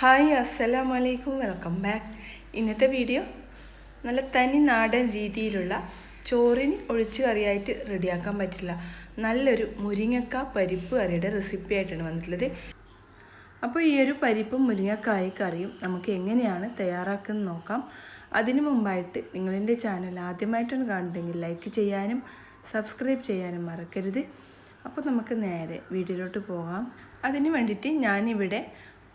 Hi അസ്സലാമു വലൈക്കും welcome back ഇന്നത്തെ വീഡിയോ നല്ല തനി നാടൻ രീതിയിലുള്ള ചോറിന് ഒഴിച്ചു കറിയായിട്ട് റെഡിയാക്കാൻ പറ്റില്ല. നല്ലൊരു മുരിങ്ങക്ക പരിപ്പ് കറിയുടെ റെസിപ്പി ആയിട്ടാണ് വന്നിട്ടുള്ളത്. അപ്പോൾ ഈ ഒരു പരിപ്പും മുരിങ്ങക്കായ കറിയും നമുക്ക് എങ്ങനെയാണ് തയ്യാറാക്കുന്നത് നോക്കാം. അതിനു മുമ്പായിട്ട് നിങ്ങളെന്റെ ചാനൽ ആദ്യമായിട്ടാണ് കാണുന്നതെങ്കിൽ ലൈക്ക് ചെയ്യാനും സബ്സ്ക്രൈബ് ചെയ്യാനും മറക്കരുത്. അപ്പോൾ നമുക്ക് നേരെ വീഡിയോയിലോട്ട് പോകാം. അതിന് വേണ്ടിയിട്ട് ഞാനിവിടെ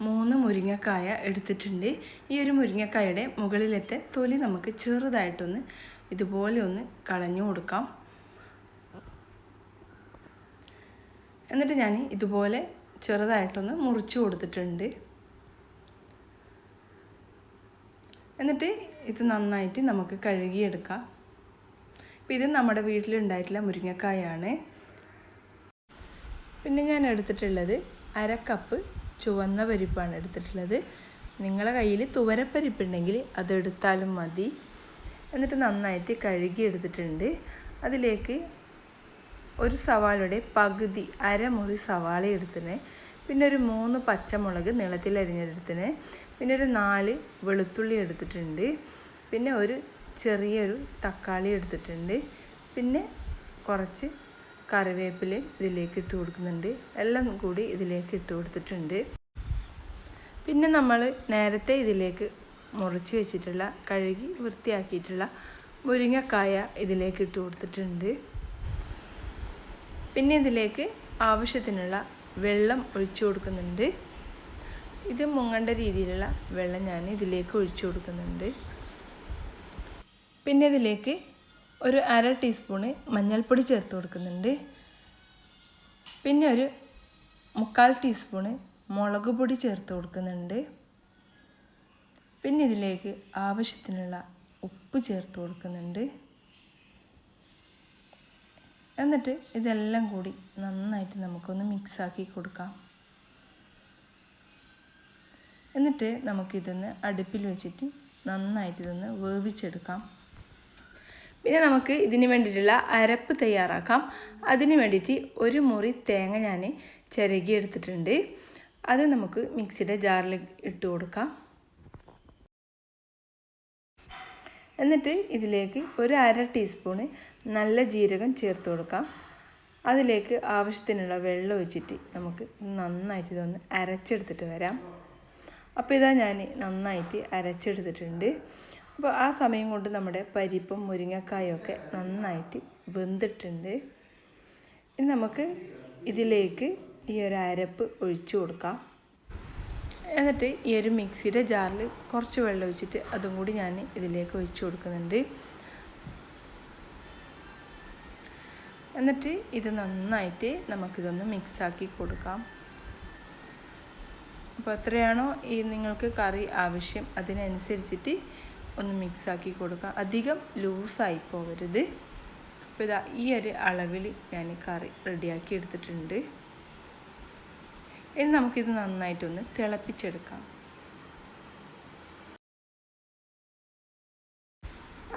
മൂന്ന് മുരിങ്ങക്കായ എടുത്തിട്ടുണ്ട്. ഈ ഒരു മുരിങ്ങക്കായയുടെ മുകളിലത്തെ തൊലി നമുക്ക് ചെറുതായിട്ടൊന്ന് ഇതുപോലെ ഒന്ന് കളഞ്ഞു കൊടുക്കാം. എന്നിട്ട് ഞാൻ ഇതുപോലെ ചെറുതായിട്ടൊന്ന് മുറിച്ചു കൊടുത്തിട്ടുണ്ട്. എന്നിട്ട് ഇത് നന്നായിട്ട് നമുക്ക് കഴുകിയെടുക്കാം. അപ്പോൾ ഇത് നമ്മുടെ വീട്ടിലുണ്ടായിട്ടുള്ള മുരിങ്ങക്കായാണ്. പിന്നെ ഞാൻ എടുത്തിട്ടുള്ളത് അര കപ്പ് ചുവന്ന പരിപ്പാണ് എടുത്തിട്ടുള്ളത്. നിങ്ങളുടെ കയ്യിൽ തുവരപ്പരിപ്പുണ്ടെങ്കിൽ അതെടുത്താലും മതി. എന്നിട്ട് നന്നായിട്ട് കഴുകി എടുത്തിട്ടുണ്ട് അതിലേക്ക് ഒരു സവാളയുടെ പകുതി അരമുറി സവാള എടുത്തിന്. പിന്നെ ഒരു മൂന്ന് പച്ചമുളക് നീളത്തിൽ അരിഞ്ഞെടുത്തിന്. പിന്നെ ഒരു നാല് വെളുത്തുള്ളി എടുത്തിട്ടുണ്ട്. പിന്നെ ഒരു ചെറിയൊരു തക്കാളി എടുത്തിട്ടുണ്ട്. പിന്നെ കുറച്ച് കറിവേപ്പിലയും ഇതിലേക്ക് ഇട്ട് കൊടുക്കുന്നുണ്ട്. എല്ലാം കൂടി ഇതിലേക്ക് ഇട്ട് കൊടുത്തിട്ടുണ്ട്. പിന്നെ നമ്മൾ നേരത്തെ ഇതിലേക്ക് മുറിച്ച് വെച്ചിട്ടുള്ള കഴുകി വൃത്തിയാക്കിയിട്ടുള്ള മുരിങ്ങക്കായ ഇതിലേക്ക് ഇട്ട് കൊടുത്തിട്ടുണ്ട്. പിന്നെ ഇതിലേക്ക് ആവശ്യത്തിനുള്ള വെള്ളം ഒഴിച്ചു കൊടുക്കുന്നുണ്ട്. ഇത് മുങ്ങേണ്ട രീതിയിലുള്ള വെള്ളം ഞാൻ ഇതിലേക്ക് ഒഴിച്ചു കൊടുക്കുന്നുണ്ട്. പിന്നെ ഇതിലേക്ക് ഒരു അര ടീസ്പൂണ് മഞ്ഞൾപ്പൊടി ചേർത്ത് കൊടുക്കുന്നുണ്ട്. പിന്നെ ഒരു മുക്കാൽ ടീസ്പൂണ് മുളക് പൊടി ചേർത്ത് കൊടുക്കുന്നുണ്ട്. പിന്നെ ഇതിലേക്ക് ആവശ്യത്തിനുള്ള ഉപ്പ് ചേർത്ത് കൊടുക്കുന്നുണ്ട്. എന്നിട്ട് ഇതെല്ലാം കൂടി നന്നായിട്ട് നമുക്കൊന്ന് മിക്സാക്കി കൊടുക്കാം. എന്നിട്ട് നമുക്കിതൊന്ന് അടുപ്പിൽ വെച്ചിട്ട് നന്നായിട്ട് ഇതൊന്ന് വേവിച്ചെടുക്കാം. പിന്നെ നമുക്ക് ഇതിന് വേണ്ടിയിട്ടുള്ള അരപ്പ് തയ്യാറാക്കാം. അതിന് വേണ്ടിയിട്ട് ഒരു മുറി തേങ്ങ ഞാൻ ചിരകി എടുത്തിട്ടുണ്ട് അത് നമുക്ക് മിക്സിയുടെ ജാറിൽ ഇട്ട് കൊടുക്കാം. എന്നിട്ട് ഇതിലേക്ക് ഒരു അര ടീസ്പൂണ് നല്ല ജീരകം ചേർത്ത് കൊടുക്കാം. അതിലേക്ക് ആവശ്യത്തിനുള്ള വെള്ളം ഒഴിച്ചിട്ട് നമുക്ക് നന്നായിട്ട് ഇതൊന്ന് അരച്ചെടുത്തിട്ട് വരാം. അപ്പോൾ ഇതാ ഞാൻ നന്നായിട്ട് അരച്ചെടുത്തിട്ടുണ്ട്. അപ്പോൾ ആ സമയം കൊണ്ട് നമ്മുടെ പരിപ്പും മുരിങ്ങക്കായും ഒക്കെ നന്നായിട്ട് വെന്തിട്ടുണ്ട്. ഇനി നമുക്ക് ഇതിലേക്ക് ഈ ഒരു അരപ്പ് ഒഴിച്ചു കൊടുക്കാം. എന്നിട്ട് ഈ ഒരു മിക്സിയുടെ ജാറിൽ കുറച്ച് വെള്ളം ഒഴിച്ചിട്ട് അതും കൂടി ഞാൻ ഇതിലേക്ക് ഒഴിച്ചു കൊടുക്കുന്നുണ്ട്. എന്നിട്ട് ഇത് നന്നായിട്ട് നമുക്കിതൊന്ന് മിക്സാക്കി കൊടുക്കാം. അപ്പോൾ എത്രയാണോ ഈ നിങ്ങൾക്ക് കറി ആവശ്യം അതിനനുസരിച്ചിട്ട് ഒന്ന് മിക്സാക്കി കൊടുക്കുക അധികം ലൂസായി പോകരുത് അപ്പോൾ ഇതാ ഈ ഒരു അളവിൽ ഞാൻ കറി റെഡിയാക്കി എടുത്തിട്ടുണ്ട്. ഇനി നമുക്കിത് നന്നായിട്ടൊന്ന് തിളപ്പിച്ചെടുക്കാം.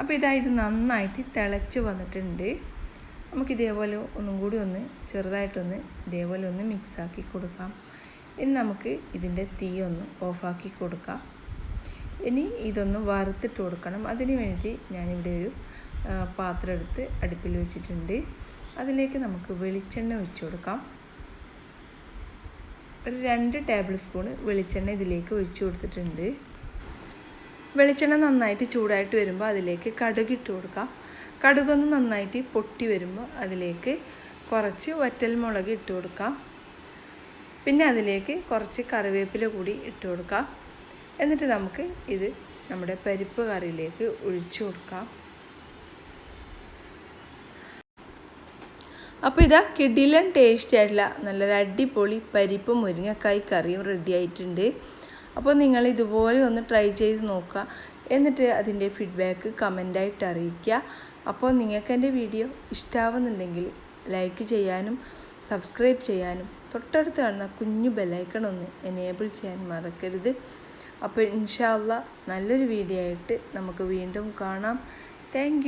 അപ്പോൾ ഇതാ ഇത് നന്നായിട്ട് തിളച്ച് വന്നിട്ടുണ്ട്. നമുക്ക് ഇതേപോലെ ഒന്നും കൂടി ഒന്ന് ചെറുതായിട്ടൊന്ന് ഇതേപോലെ ഒന്ന് മിക്സാക്കി കൊടുക്കാം. ഇനി നമുക്ക് ഇതിന്റെ തീ ഒന്ന് ഓഫാക്കി കൊടുക്കാം. ഇനി ഇതൊന്ന് വറുത്തിട്ട് കൊടുക്കണം. അതിന് വേണ്ടി ഞാനിവിടെ ഒരു പാത്രം എടുത്ത് അടുപ്പിൽ വെച്ചിട്ടുണ്ട്. അതിലേക്ക് നമുക്ക് വെളിച്ചെണ്ണ ഒഴിച്ചു കൊടുക്കാം. ഒരു രണ്ട് ടേബിൾ സ്പൂൺ വെളിച്ചെണ്ണ ഇതിലേക്ക് ഒഴിച്ചു കൊടുത്തിട്ടുണ്ട്. വെളിച്ചെണ്ണ നന്നായിട്ട് ചൂടായിട്ട് വരുമ്പോൾ അതിലേക്ക് കടുക് ഇട്ട് കൊടുക്കാം. കടുകൊന്ന് നന്നായിട്ട് പൊട്ടി വരുമ്പോൾ അതിലേക്ക് കുറച്ച് വറ്റൽ മുളക് ഇട്ട് കൊടുക്കാം. പിന്നെ അതിലേക്ക് കുറച്ച് കറിവേപ്പില കൂടി ഇട്ട് കൊടുക്കാം. എന്നിട്ട് നമുക്ക് ഇത് നമ്മുടെ പരിപ്പ് കറിയിലേക്ക് ഒഴിച്ചു കൊടുക്കാം. അപ്പോൾ ഇതാ കിടിലൻ ടേസ്റ്റ് ആയിട്ടുള്ള നല്ലൊരു അടിപൊളി പരിപ്പ് മുരിങ്ങക്കായി കറിയും റെഡി ആയിട്ടുണ്ട്. അപ്പോൾ നിങ്ങൾ ഇതുപോലെ ഒന്ന് ട്രൈ ചെയ്ത് നോക്കുക. എന്നിട്ട് അതിന്റെ ഫീഡ്ബാക്ക് കമന്റായിട്ട് അറിയിക്കുക. അപ്പോൾ നിങ്ങൾക്ക് എന്റെ വീഡിയോ ഇഷ്ടാവുന്നുണ്ടെങ്കിൽ ലൈക്ക് ചെയ്യാനും സബ്സ്ക്രൈബ് ചെയ്യാനും തൊട്ടടുത്ത് കാണുന്ന കുഞ്ഞു ബെലൈക്കൺ ഒന്ന് എനേബിൾ ചെയ്യാൻ മറക്കരുത്. അപ്പോൾ ഇൻഷാല്ല നല്ലൊരു വീഡിയോ ആയിട്ട് നമുക്ക് വീണ്ടും കാണാം. താങ്ക്